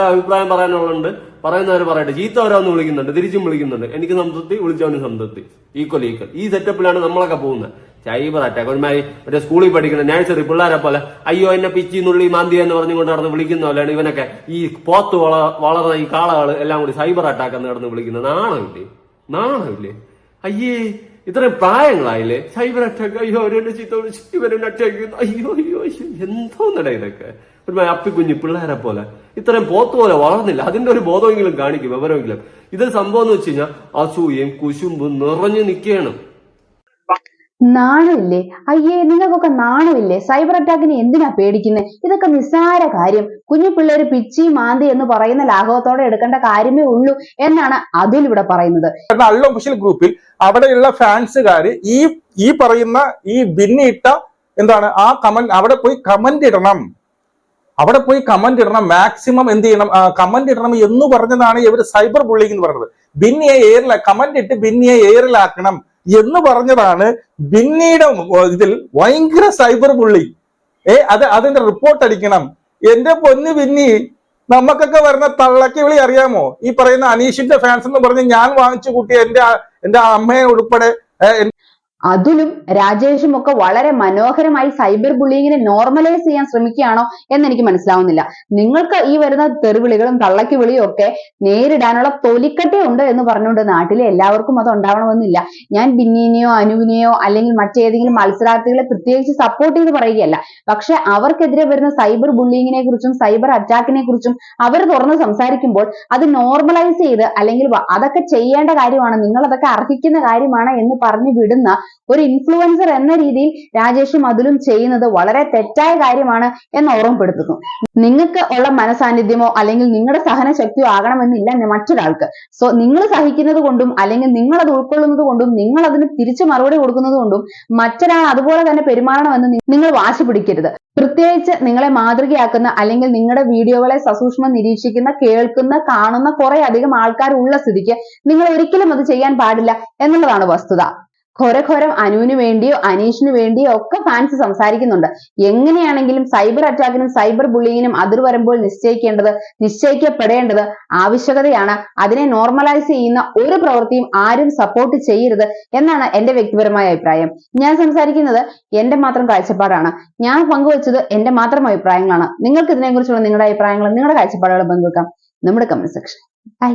അഭിപ്രായം പറയാനുള്ളുണ്ട് പറയുന്നവർ പറയട്ടെ. ചീത്ത ഓരോന്ന് വിളിക്കുന്നുണ്ട്. തിരിച്ചും വിളിക്കുന്നുണ്ട്. എനിക്ക് സംതൃപ്തി വിളിച്ചവന് സംതൃപ്തി. ഈക്വൽ ഈക്വൽ ഈ സെറ്റപ്പിലാണ് നമ്മളൊക്കെ പോകുന്നത് സൈബർ അറ്റാക്ക് ഒരുമാതിരി മറ്റേ സ്കൂളിൽ പഠിക്കുന്ന നഴ്സറി പിള്ളേരെ പോലെ അയ്യോ എന്നെ പിച്ചി നുള്ളി മാന്തി എന്ന് പറഞ്ഞുകൊണ്ട് നടന്ന് വിളിക്കുന്ന പോലെയാണ് ഇവനൊക്കെ ഈ പോത്ത് വള വളർന്ന ഈ കാളകൾ എല്ലാം കൂടി സൈബർ അറ്റാക്ക് എന്ന് നടന്ന് വിളിക്കുന്നത്. നാണമില്ലേ? നാണമില്ലേ? അയ്യേ ഇത്രയും പ്രായങ്ങളായില്ലേ? സൈബർ അറ്റാക്ക് അയ്യോ അവരെന്നെ ചീത്ത വിളിച്ച് അറ്റാക്ക് ചെയ്യുന്നു. അയ്യോ അയ്യോ അയ്യോ എന്തോന്നടേ ഇതൊക്കെ. ഒരു കുഞ്ഞു പിള്ളേരെ പോലെ. ഇത്രയും പോത്ത് പോലെ വളർന്നില്ല. അതിന്റെ ഒരു ബോധമെങ്കിലും കാണിക്കും വിവരമെങ്കിലും. ഇത് സംഭവം എന്ന് വെച്ച് കഴിഞ്ഞാൽ അസൂയയും കുശുമ്പും നിറഞ്ഞു നിൽക്കുകയാണ്. നാണമില്ലേ? അയ്യേ നിങ്ങൾക്കൊക്കെ നാണമില്ലേ? സൈബർ അറ്റാക്കിനെ എന്തിനാ പേടിക്കുന്നത് ഇതൊക്കെ നിസ്സാര കാര്യം. കുഞ്ഞു പിള്ളേര് പിച്ചി മാന്തി എന്ന് പറയുന്ന ലാഘവത്തോടെ എടുക്കേണ്ട കാര്യമേ ഉള്ളൂ എന്നാണ് അതുൽ ഇവിടെ പറയുന്നത്. ഗ്രൂപ്പിൽ അവിടെയുള്ള ഫാൻസുകാർ ഈ ഈ പറയുന്ന ഈ ഭിന്നിട്ട എന്താണ്? ആ കമന്റ് അവിടെ പോയി കമന്റ് ഇടണം. അവിടെ പോയി കമന്റ് ഇടണം. മാക്സിമം എന്ത് ചെയ്യണം? കമന്റ് ഇടണം എന്ന് പറഞ്ഞതാണ് ഇവർ സൈബർ ബുള്ളിങ് എന്ന് പറയുന്നത്. ബിന്നിയെ എയറിലാ കമന്റ് ഇട്ട് ബിന്നിയെ എയറിലാക്കണം എന്ന് പറഞ്ഞതാണ് ബിന്നിയുടെ ഇതിൽ ഭയങ്കര സൈബർ പുള്ളി ഏ അത് അതിന്റെ റിപ്പോർട്ട് അടിക്കണം. എന്റെ പൊന്ന് ബിന്നി നമുക്കൊക്കെ വരുന്ന തള്ളക്കി വിളി അറിയാമോ? ഈ പറയുന്ന അനീഷിന്റെ ഫാൻസ് എന്ന് പറഞ്ഞ് ഞാൻ വാങ്ങിച്ചു കൂട്ടിയ എന്റെ എന്റെ അമ്മയെ ഉൾപ്പെടെ അതുലും രാജേഷും ഒക്കെ വളരെ മനോഹരമായി സൈബർ ബുള്ളിങ്ങിനെ നോർമലൈസ് ചെയ്യാൻ ശ്രമിക്കുകയാണോ എന്ന് എനിക്ക് മനസ്സിലാവുന്നില്ല. നിങ്ങൾക്ക് ഈ വരുന്ന തെറിവിളികളും തള്ളക്കി വിളിയും ഒക്കെ നേരിടാനുള്ള തൊലിക്കട്ടേ ഉണ്ട് എന്ന് പറഞ്ഞുകൊണ്ട് നാട്ടിലെ എല്ലാവർക്കും അത് ഉണ്ടാവണമെന്നില്ല. ഞാൻ ബിന്നിനെയോ അനുവിനെയോ അല്ലെങ്കിൽ മറ്റേതെങ്കിലും മത്സരാർത്ഥികളെ പ്രത്യേകിച്ച് സപ്പോർട്ട് ചെയ്ത് പറയുകയല്ല. പക്ഷെ അവർക്കെതിരെ വരുന്ന സൈബർ ബുള്ളിങ്ങിനെ കുറിച്ചും സൈബർ അറ്റാക്കിനെ കുറിച്ചും അവർ തുറന്ന് സംസാരിക്കുമ്പോൾ അത് നോർമലൈസ് ചെയ്ത് അല്ലെങ്കിൽ അതൊക്കെ ചെയ്യേണ്ട കാര്യമാണ്. നിങ്ങൾ അതൊക്കെ അർഹിക്കുന്ന കാര്യമാണ് എന്ന് പറഞ്ഞു വിടുന്ന ഒരു ഇൻഫ്ലുവൻസർ എന്ന രീതിയിൽ രാജേഷും അതിലും ചെയ്യുന്നത് വളരെ തെറ്റായ കാര്യമാണ് എന്ന് ഓർമ്മപ്പെടുത്തുന്നു. നിങ്ങൾക്ക് ഉള്ള മനസാന്നിധ്യമോ അല്ലെങ്കിൽ നിങ്ങളുടെ സഹനശക്തിയോ ആകണമെന്നില്ല മറ്റൊരാൾക്ക്. സോ നിങ്ങൾ സഹിക്കുന്നത് കൊണ്ടും അല്ലെങ്കിൽ നിങ്ങൾ അത് ഉൾക്കൊള്ളുന്നത് കൊണ്ടും നിങ്ങൾ അതിന് തിരിച്ചു മറുപടി കൊടുക്കുന്നത് കൊണ്ടും മറ്റൊരാൾ അതുപോലെ തന്നെ പെരുമാറണമെന്ന് നിങ്ങൾ വാശി പിടിക്കരുത്. പ്രത്യേകിച്ച് നിങ്ങളെ മാതൃകയാക്കുന്ന അല്ലെങ്കിൽ നിങ്ങളുടെ വീഡിയോകളെ സസൂക്ഷ്മം നിരീക്ഷിക്കുന്ന കേൾക്കുന്ന കാണുന്ന കുറെ അധികം ആൾക്കാർ ഉള്ള സ്ഥിതിക്ക് നിങ്ങൾ ഒരിക്കലും അത് ചെയ്യാൻ പാടില്ല എന്നുള്ളതാണ് വസ്തുത. ഘോരഘോരം അനുവിന് വേണ്ടിയോ അനീഷിന് വേണ്ടിയോ ഒക്കെ ഫാൻസ് സംസാരിക്കുന്നുണ്ട്. എങ്ങനെയാണെങ്കിലും സൈബർ അറ്റാക്കിനും സൈബർ ബുള്ളിങ്ങിനും അതിർ വരുമ്പോൾ നിശ്ചയിക്കേണ്ടത് നിശ്ചയിക്കപ്പെടേണ്ടത് ആവശ്യകതയാണ്. അതിനെ നോർമലൈസ് ചെയ്യുന്ന ഒരു പ്രവൃത്തിയും ആരും സപ്പോർട്ട് ചെയ്യരുത് എന്നാണ് എന്റെ വ്യക്തിപരമായ അഭിപ്രായം. ഞാൻ സംസാരിക്കുന്നത് എന്റെ മാത്രം കാഴ്ചപ്പാടാണ്. ഞാൻ പങ്കുവച്ചത് എന്റെ മാത്രം അഭിപ്രായങ്ങളാണ്. നിങ്ങൾക്ക് ഇതിനെക്കുറിച്ചുള്ള നിങ്ങളുടെ അഭിപ്രായങ്ങളും നിങ്ങളുടെ കാഴ്ചപ്പാടുകളും പങ്കുവെക്കാം. നമ്മുടെ കമന്റ് സെക്ഷൻ ബൈ